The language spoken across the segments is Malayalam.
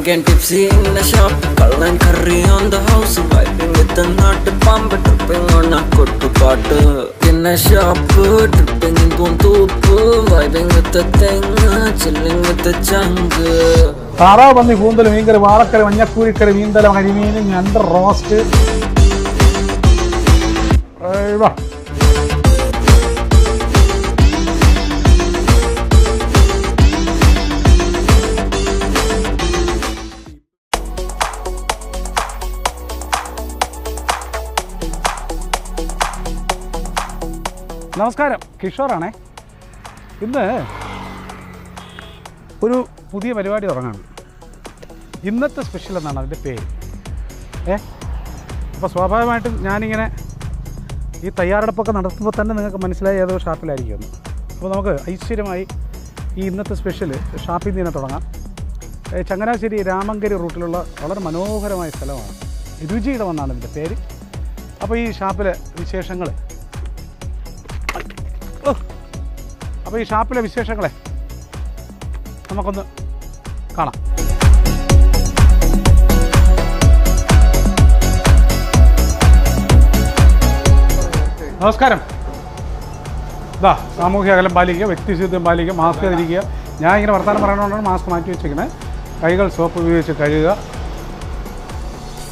Drunk and tipsy in the shop, call and curry on the house, vibing with the nut pump, tripping on a kottupaattu. In a shop, tripping in Puntupu, vibing with the thing, chilling with the chunk. താറാവ് പന്നി കൂന്തൽ മീൻകറി വാളക്കറി മഞ്ഞക്കൂരിക്കറി മീന്തല കരിമീൻ ഞണ്ട് റോസ്റ്റ് നമസ്കാരം. കിഷോറാണേ. ഇന്ന് ഒരു പുതിയ പരിപാടി തുടങ്ങാണ്. ഇന്നത്തെ സ്പെഷ്യൽ എന്നാണ് അതിന്റെ പേര്. ഏ? അപ്പോൾ സ്വാഭാവികമായിട്ടും ഞാനിങ്ങനെ ഈ തയ്യാറെടുപ്പൊക്കെ നടത്തുമ്പോൾ തന്നെ നിങ്ങൾക്ക് മനസ്സിലായി ഏതോ ഷാപ്പിലായിരിക്കുമെന്ന് അപ്പോൾ നമുക്ക് ഐശ്വര്യമായി ഈ ഇന്നത്തെ സ്പെഷ്യൽ ഷാപ്പിൽ നിന്ന് തന്നെ തുടങ്ങാം. ചങ്ങനാശ്ശേരി രാമങ്കരി റൂട്ടിലുള്ള വളരെ മനോഹരമായ സ്ഥലമാണ്. രുചിയിടമെന്നാണ് ഇതിന്റെ പേര്. അപ്പോൾ ഈ ഷാപ്പിലെ വിശേഷങ്ങൾ അപ്പോൾ ഈ ഷാപ്പിലെ വിശേഷങ്ങളെ നമുക്കൊന്ന് കാണാം. നമസ്കാരം. ഇതാ സാമൂഹ്യ അകലം പാലിക്കുക വ്യക്തിശുദ്ധം പാലിക്കുക മാസ്ക് ധരിക്കുക. ഞാൻ ഇങ്ങനെ വർത്തമാനം പറയണോണ്ടാണ് മാസ്ക് മാറ്റി വെച്ചിരിക്കുന്നത് കൈകൾ സോപ്പ് ഉപയോഗിച്ച് കഴുകുക.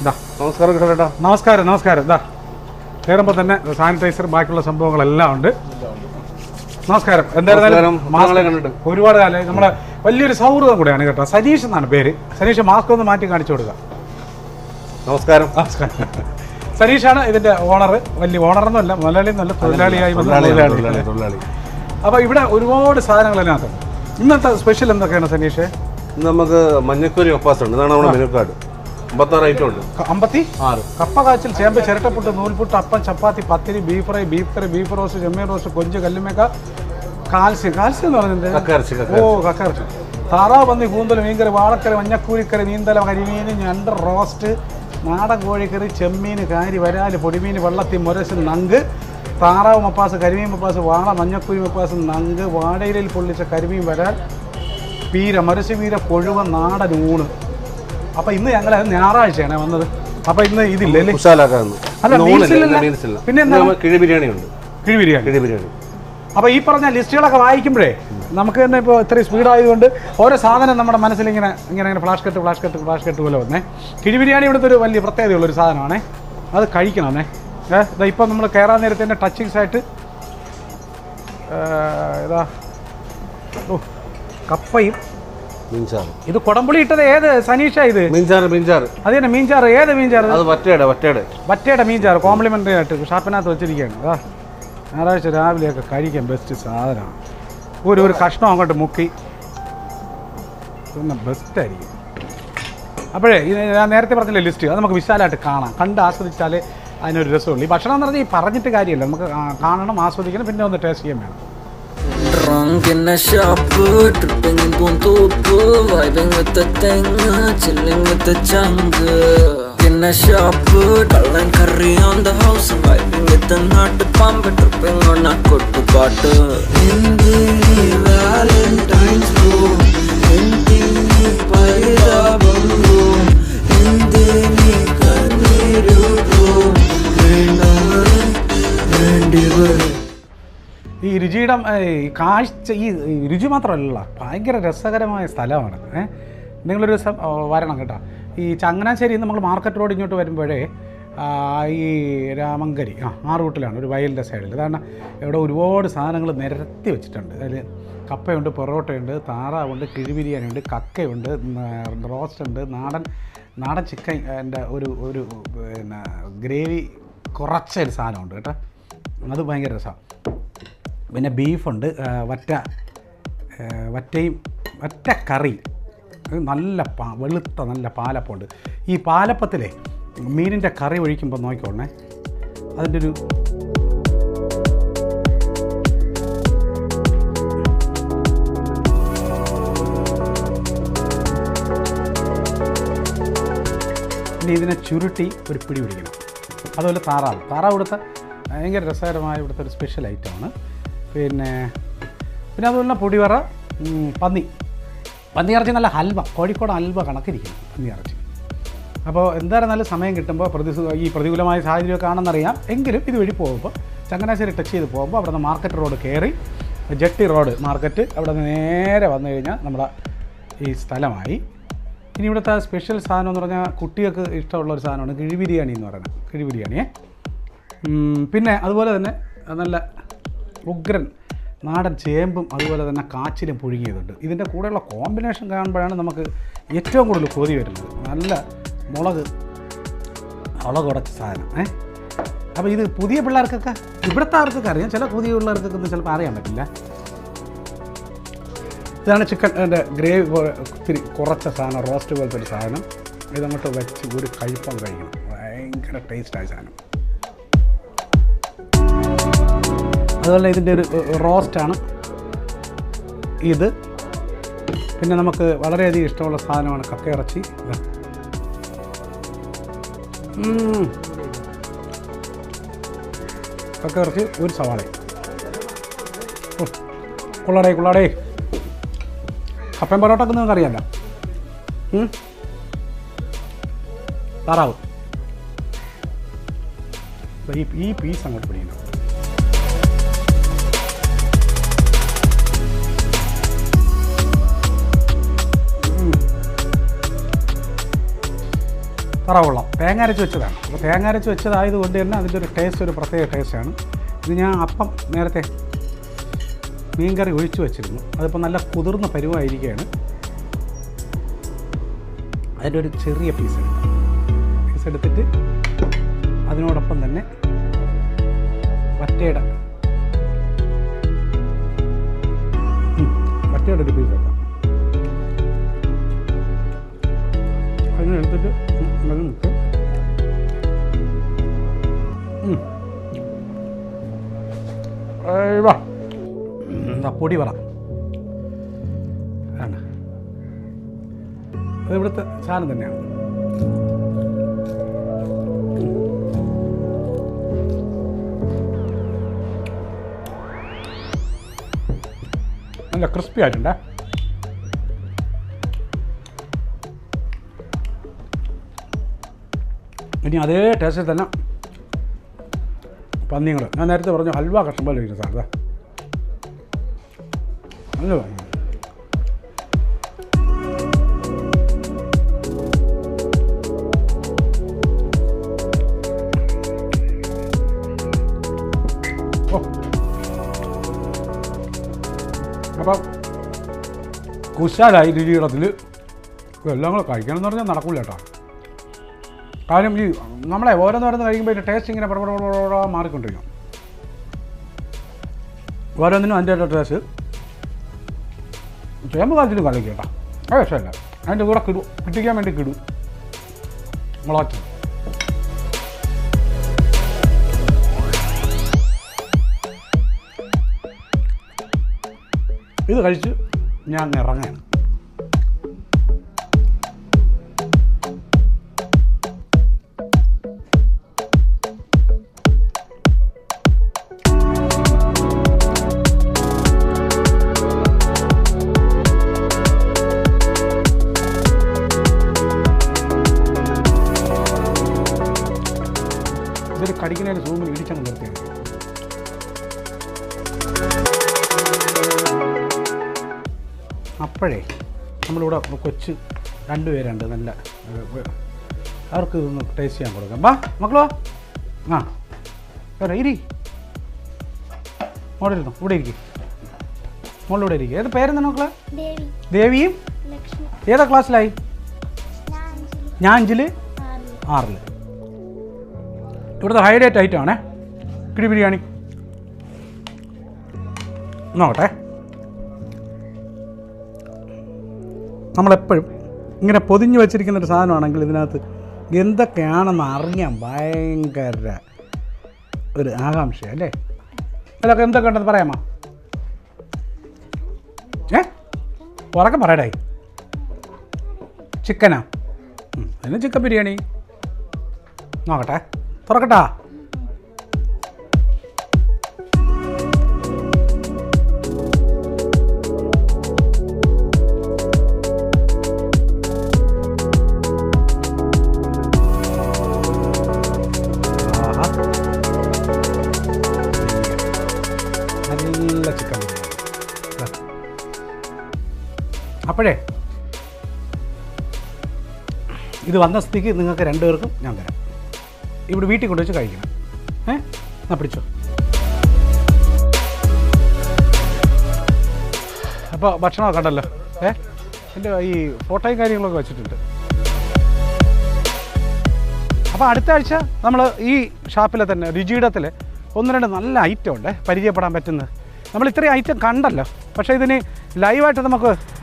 ഇതാ നമസ്കാരം കേട്ടോ നമസ്കാരം നമസ്കാരം. ഇതാ കയറുമ്പോൾ തന്നെ സാനിറ്റൈസർ ബാക്കിയുള്ള സംഭവങ്ങളെല്ലാം ഉണ്ട്. നമസ്കാരം. എന്തായിരുന്നാലും ഒരുപാട് കാലം. നമ്മളെ വലിയൊരു സൗഹൃദം കൂടെയാണ് കേട്ടോ. സതീഷ് എന്നാണ് പേര്. സതീഷ് മാസ്ക് ഒന്ന് മാറ്റി കാണിച്ചു കൊടുക്കുക നമസ്കാരം. നമസ്കാരം. സനീഷാണ് ഇതിന്റെ ഓണർ വലിയ ഓണറൊന്നുമല്ല മുതലാളി എന്നല്ല തൊഴിലാളിയായി തൊഴിലാളി അപ്പോൾ ഇവിടെ ഒരുപാട് സാധനങ്ങൾ അതിനകത്ത് ഇന്നത്തെ സ്പെഷ്യൽ എന്തൊക്കെയാണ് സനീഷ് ഇന്ന് നമുക്ക് മഞ്ഞക്കൂരി ഒപ്പാസ് ഉണ്ട് ഇതാണ് നമ്മുടെ മെനു കാർഡ് അമ്പത്താറ് ഐറ്റം ഉണ്ട്. അമ്പത്തി? ആറ്. കപ്പ കാച്ചിൽ ചേമ്പ് ചിരട്ടപ്പുട്ട് noolputtu appam chapati pathiri beef fry beef curry beef roast ചെമ്മീൻ റോസ്റ്റ് കൊഞ്ച് കല്ലുമേക്ക കാൽസ്യം കാൽസ്യം എന്ന് പറഞ്ഞത് ഓ കക്കയിറച്ചി. താറാവ് പന്നി കൂന്തൽ മീൻകറി വാളക്കറി മഞ്ഞക്കൂലിക്കറി നീന്തല കരിമീൻ ഞണ്ട് റോസ്റ്റ് നാടൻ കോഴിക്കറി ചെമ്മീൻ കാരി വരാൽ പൊടിമീൻ വെള്ളത്തി മുരശ് നങ്ക് താറാവ് മപ്പാസ് കരിമീൻ മപ്പാസ് വാള മഞ്ഞക്കുരി മപ്പാസ് നങ്ക് വാടയിലിൽ പൊള്ളിച്ച കരിമീൻ വരാൽ പീര മരശുപീര കൊഴുവ നാടൻ ഊണ്. അപ്പം ഇന്ന് ഞങ്ങൾ ഞായറാഴ്ചയാണ് വന്നത്. അപ്പം ഇന്ന് ഇതില്ലേ? അല്ലേ പിന്നെ? കിഴി ബിരിയാണി ഉണ്ട് കിഴി ബിരിയാണി. കിഴി ബിരിയാണി. അപ്പോൾ ഈ പറഞ്ഞ ലിസ്റ്റുകളൊക്കെ വായിക്കുമ്പോഴേ നമുക്ക് തന്നെ ഇപ്പോൾ ഇത്രയും സ്പീഡായതുകൊണ്ട് ഓരോ സാധനം നമ്മുടെ മനസ്സിൽ ഇങ്ങനെ ഇങ്ങനെ ഇങ്ങനെ ഫ്ലാഷ് കെട്ട് ഫ്ലാഷ് കെട്ട് ഫ്ലാഷ് കെട്ട് പോലെ വന്നേ. കിഴി ബിരിയാണി ഇവിടുത്തെ ഒരു വലിയ പ്രത്യേകതയുള്ളൊരു സാധനമാണേ. അത് കഴിക്കണമെന്നേ ഏ ഇതാ ഇപ്പം നമ്മൾ കയറാൻ നേരത്തെ തന്നെ ടച്ചിങ്സ് ആയിട്ട് ഇതാ. ഓ കപ്പയും. മീൻചാറ്. ഇത് കുടംപുളി ഇട്ടത് ഏത് സനീഷ ഇത്? മീൻചാറ് മീൻചാറ്. അത് തന്നെ മീൻചാറ്. ഏത് മീൻചാറ്? അത് വറ്റയുടെ വറ്റയുടെ വറ്റയുടെ മീൻചാറ്. കോംപ്ലിമെന്ററി ആയിട്ട് ഷാപ്പിനകത്ത് വെച്ചിരിക്കുകയാണ്. ഞായറാഴ്ച രാവിലെയൊക്കെ കഴിക്കാൻ ബെസ്റ്റ് സാധനമാണ്. ഒരു ഒരു കഷ്ണം അങ്ങോട്ട് മുക്കി. പിന്നെ ബെസ്റ്റായിരിക്കും അപ്പോഴേ ഞാൻ നേരത്തെ പറഞ്ഞില്ലേ ലിസ്റ്റ് അത് നമുക്ക് വിശാലമായിട്ട് കാണാം. കണ്ട് ആസ്വദിച്ചാലേ അതിനൊരു രസമുള്ളൂ. ഈ ഭക്ഷണം എന്ന് പറഞ്ഞാൽ ഈ പറഞ്ഞിട്ട് കാര്യമില്ല. നമുക്ക് കാണണം ആസ്വദിക്കണം പിന്നെ ഒന്ന് ടേസ്റ്റ് ചെയ്യാൻ വേണം. Drunk in a shop, tripping in Puntupu, vibing with the thing, chilling with the chunk. പിന്നെ ഷോപ്പ് കള്ളൻ കറി ഓൺ ദ ഹൗസ് നാട്ട് പമ്പ് ട്രിപ്പിംഗ് ഓണ കൊട്ടു പാട്ട് ഈ രുചിയുടെ കാഴ്ച ഈ രുചി മാത്രമല്ല ഭയങ്കര രസകരമായ സ്ഥലമാണ് ഏഹ് നിങ്ങളൊരു ദിവസം വരണം കേട്ടോ. ഈ ചങ്ങനാശ്ശേരി നമ്മൾ മാർക്കറ്റ് റോഡ് ഇങ്ങോട്ട് വരുമ്പോഴേ ഈ രാമങ്കരി ആ ആ റൂട്ടിലാണ് ഒരു വയലിന്റെ സൈഡിൽ. കാരണം ഇവിടെ ഒരുപാട് സാധനങ്ങൾ നിരത്തി വെച്ചിട്ടുണ്ട്. അതിൽ കപ്പയുണ്ട് പൊറോട്ടയുണ്ട് താറാവുണ്ട് കിഴിബിരിയാണിയുണ്ട് കക്കയുണ്ട് റോസ്റ്റ് ഉണ്ട് നാടൻ നാടൻ ചിക്കൻ എന്റെ ഒരു ഒരു പിന്നെ ഗ്രേവി കുറച്ചൊരു സാധനമുണ്ട് കേട്ടോ. അത് ഭയങ്കര രസമാണ് പിന്നെ ബീഫുണ്ട് വറ്റ വറ്റയും വറ്റ കറി നല്ല പാ വെളുത്ത നല്ല പാലപ്പമുണ്ട്. ഈ പാലപ്പത്തിലെ മീനിന്റെ കറി ഒഴിക്കുമ്പോൾ നോക്കിക്കോണേ. അതിന്റെ ഒരു പിന്നെ ഇതിനെ ചുരുട്ടി ഒരു പിടി പിടിക്കണം. അതുപോലെ താറാവ്. താറാവ് ഇവിടുത്തെ ഭയങ്കര രസകരമായ ഇവിടുത്തെ ഒരു സ്പെഷ്യൽ ഐറ്റമാണ് പിന്നെ പിന്നെ അതുപോലെ പൊടിവറ പന്നി. പന്നിയിറച്ചി നല്ല ഹൽവ കോഴിക്കോട് ഹൽവ കണക്കിരിക്കുന്നു പന്നിയിറച്ചി. അപ്പോൾ എന്തായാലും നല്ല സമയം കിട്ടുമ്പോൾ പ്രതി ഈ പ്രതികൂലമായ സാഹചര്യമൊക്കെ ആണെന്നറിയാം എങ്കിലും ഇതുവഴി പോകുമ്പോൾ ചങ്ങനാശ്ശേരി ടച്ച് ചെയ്ത് പോകുമ്പോൾ അവിടെ നിന്ന് മാർക്കറ്റ് റോഡ് കയറി ജട്ടി റോഡ് മാർക്കറ്റ് അവിടെ നിന്ന് നേരെ വന്നു കഴിഞ്ഞാൽ നമ്മുടെ ഈ സ്ഥലമായി. ഇനി ഇവിടുത്തെ സ്പെഷ്യൽ സാധനം എന്ന് പറഞ്ഞാൽ കുട്ടികൾക്ക് ഇഷ്ടമുള്ള ഒരു സാധനമാണ് കിഴി ബിരിയാണി എന്ന് പറയുന്നത്. കിഴി ബിരിയാണിയെ. പിന്നെ അതുപോലെ തന്നെ നല്ല ഉഗ്രൻ നാടൻ ചേമ്പും അതുപോലെ തന്നെ കാച്ചിലും പുഴുങ്ങിയതുണ്ട്. ഇതിന്റെ കൂടെയുള്ള കോമ്പിനേഷൻ കാണുമ്പോഴാണ് നമുക്ക് ഏറ്റവും കൂടുതൽ കൊതി വരുന്നത്. നല്ല മുളക് മുളകുടച്ച സാധനം ഏ? അപ്പോൾ ഇത് പുതിയ പിള്ളേർക്കൊക്കെ ഇവിടുത്തെ ആർക്കൊക്കെ അറിയാം. ചില പുതിയ പിള്ളേർക്കൊക്കെ ഒന്നും ചിലപ്പോൾ അറിയാൻ പറ്റില്ല. ഇതാണ് ചിക്കൻ എന്റെ ഗ്രേവി ഒത്തിരി കുറച്ച സാധനം റോസ്റ്റ് പോലത്തെ ഒരു സാധനം. ഇതങ്ങോട്ട് വെച്ച് ഒരു കഴിപ്പം കഴിക്കണം. ഭയങ്കര ടേസ്റ്റായ സാധനം. അതുപോലെ ഇതിന്റെ ഒരു റോസ്റ്റാണ് ഇത്. പിന്നെ നമുക്ക് വളരെയധികം ഇഷ്ടമുള്ള സാധനമാണ് കക്കയിറച്ചി. കക്കയിറച്ചി ഒരു സവാള. കുള്ളടേ കുള്ളടേ. കപ്പയും പൊറോട്ടൊക്കെ നിങ്ങൾക്ക് അറിയാമല്ലോ. താറാവ്. ഈ ഈ പീസ് അങ്ങോട്ട് പിടിക്കണം താറാവ് കൊള്ളാം തേങ്ങ അരച്ച് വെച്ചതാണ്. അപ്പോൾ തേങ്ങ അരച്ച് വെച്ചതായതുകൊണ്ട് തന്നെ അതിന്റെ ഒരു ടേസ്റ്റ് ഒരു പ്രത്യേക ടേസ്റ്റാണ് ഇത് ഞാൻ അപ്പം നേരത്തെ മീൻകറി ഒഴിച്ചു വെച്ചിരുന്നു. അതിപ്പോൾ നല്ല കുതിർന്ന പരുവായിരിക്കുകയാണ്. അതിന്റെ ഒരു ചെറിയ പീസ് എടുക്കാം. പീസ് എടുത്തിട്ട് അതിനോടൊപ്പം തന്നെ വറ്റയുടെ വറ്റയുടെ ഒരു പീസ് എടുക്കാം. അതിനെ എടുത്തിട്ട് ഇട്ട് പൊടി പറ. ആണ് അത് ഇവിടുത്തെ സാധനം തന്നെയാണ്. നല്ല ക്രിസ്പി ആയിട്ടുണ്ടേ. ഇനി അതേ ടേസ്റ്റിൽ തന്നെ പന്നിങ്ങൾ ഞാൻ നേരത്തെ പറഞ്ഞു ഹൽവ കഷ്ണം പോലെ ഇരിക്കുന്ന സാറേ. അപ്പം കുശാലായി രുചിയിടത്തിൽ എല്ലാം കൂടെ കഴിക്കണം എന്ന് പറഞ്ഞാൽ നടക്കില്ല കേട്ടോ. കാര്യം ഈ നമ്മളെ ഓരോന്ന് ഓരോന്ന് കഴിക്കുമ്പോൾ ടേസ്റ്റ് ഇങ്ങനെ പടപട പടപട മാറിക്കൊണ്ടിരിക്കും. ഓരോന്നിനും അതിന്റെ ടേസ്റ്റ് ചേമ്പ് കാലത്തിനും കളിക്കും കേട്ടോ. അത് രക്ഷമല്ല അതിന്റെ കൂടെ കിടു കിട്ടിക്കാൻ വേണ്ടി കിടും. മുളക്. ഇത് കഴിച്ച് ഞാൻ ഇറങ്ങാണ് അപ്പോഴേ നമ്മളിവിടെ കൊച്ച് രണ്ട് പേരുണ്ട് നല്ല അവർക്ക് ഇതൊന്ന് ടേസ്റ്റ് ചെയ്യാൻ കൊടുക്കാം. വാ മക്കളോ. ആ വേറെ ഇരി. മോളിരുന്നു ഇവിടെ ഇരിക്കും. മോളിലൂടെ ഇരിക്കും. ഏത് പേരെന്താണ് മക്കളെ? ദേവി. ദേവിയും? ഏതാ ക്ലാസ്സിലായി? ഞാൻ അഞ്ചിൽ ആറിൽ ഇവിടുത്തെ ഹൈലൈറ്റ് ഐറ്റമാണേ കിടി ബിരിയാണി. നോക്കട്ടെ. നമ്മളെപ്പോഴും ഇങ്ങനെ പൊതിഞ്ഞു വെച്ചിരിക്കുന്ന ഒരു സാധനമാണെങ്കിൽ ഇതിനകത്ത് എന്തൊക്കെയാണെന്ന് അറിയാൻ ഭയങ്കര ഒരു ആകാംക്ഷ അല്ലേ? അതൊക്കെ എന്തൊക്കെ ഉണ്ടെന്ന് പറയാമോ? ഏ? ഉറക്കം പറയടേ ചിക്കനാ? അതിന് ചിക്കൻ ബിരിയാണി. നോക്കട്ടെ. തുറക്കട്ടാ? അപ്പോഴേ ഇത് വന്ന സ്ഥിതിക്ക് നിങ്ങൾക്ക് രണ്ടുപേർക്കും ഞാൻ തരാം. ഇവിടെ വീട്ടിൽ കൊണ്ടുവച്ച് കഴിക്കണം. ഏ? എന്നാ പിടിച്ചോ. അപ്പോൾ ഭക്ഷണമൊക്കെ ഉണ്ടല്ലോ ഏ? എന്റെ ഈ ഫോട്ടോയും കാര്യങ്ങളൊക്കെ വെച്ചിട്ടുണ്ട്. അപ്പോൾ അടുത്ത ആഴ്ച നമ്മൾ ഈ ഷാപ്പിലെ തന്നെ രുചിയിടത്തിൽ ഒന്ന് രണ്ട് നല്ല ഐറ്റം ഉണ്ട് പരിചയപ്പെടാൻ പറ്റുന്നത്. നമ്മൾ ഇത്രയും ഐറ്റം കണ്ടല്ലോ. പക്ഷേ ഇതിന് ലൈവായിട്ട് നമുക്ക്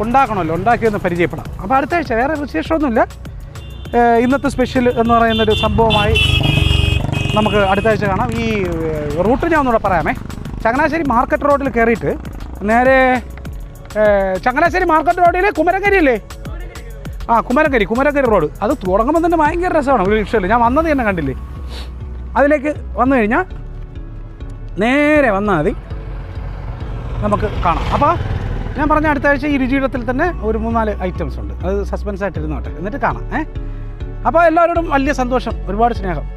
ഉണ്ടാക്കണമല്ലോ ഉണ്ടാക്കിയെന്ന് പരിചയപ്പെടാം. അപ്പോൾ അടുത്ത ആഴ്ച വേറെ വിശേഷമൊന്നുമില്ല. ഇന്നത്തെ സ്പെഷ്യൽ എന്ന് പറയുന്നൊരു സംഭവമായി നമുക്ക് അടുത്ത ആഴ്ച കാണാം. ഈ റൂട്ട് ഞാൻ ഒന്നുകൂടെ പറയാമേ. ചങ്ങനാശ്ശേരി മാർക്കറ്റ് റോഡിൽ കയറിയിട്ട് നേരെ ചങ്ങനാശ്ശേരി മാർക്കറ്റ് റോഡിലെ കുമരങ്കരി അല്ലേ? ആ കുമരങ്കരി കുമരങ്കരി റോഡ്. അത് തുടങ്ങുമ്പോൾ തന്നെ ഭയങ്കര രസമാണ്. ഒരു രക്ഷയില്ല ഞാൻ വന്നത് തന്നെ കണ്ടില്ലേ? അതിലേക്ക് വന്നു കഴിഞ്ഞാൽ നേരെ വന്നാൽ മതി. നമുക്ക് കാണാം. അപ്പോൾ ഞാൻ പറഞ്ഞ അടുത്ത ആഴ്ച ഈ രുചിയിടത്തിൽ തന്നെ ഒരു മൂന്നാൽ ഐറ്റംസ് ഉണ്ട്. അത് സസ്പെൻസ് ആയിട്ട് ഇരുന്നോട്ടെ എന്നിട്ട് കാണാം ഏ? അപ്പോൾ എല്ലാവരോടും വലിയ സന്തോഷം ഒരുപാട് സ്നേഹം.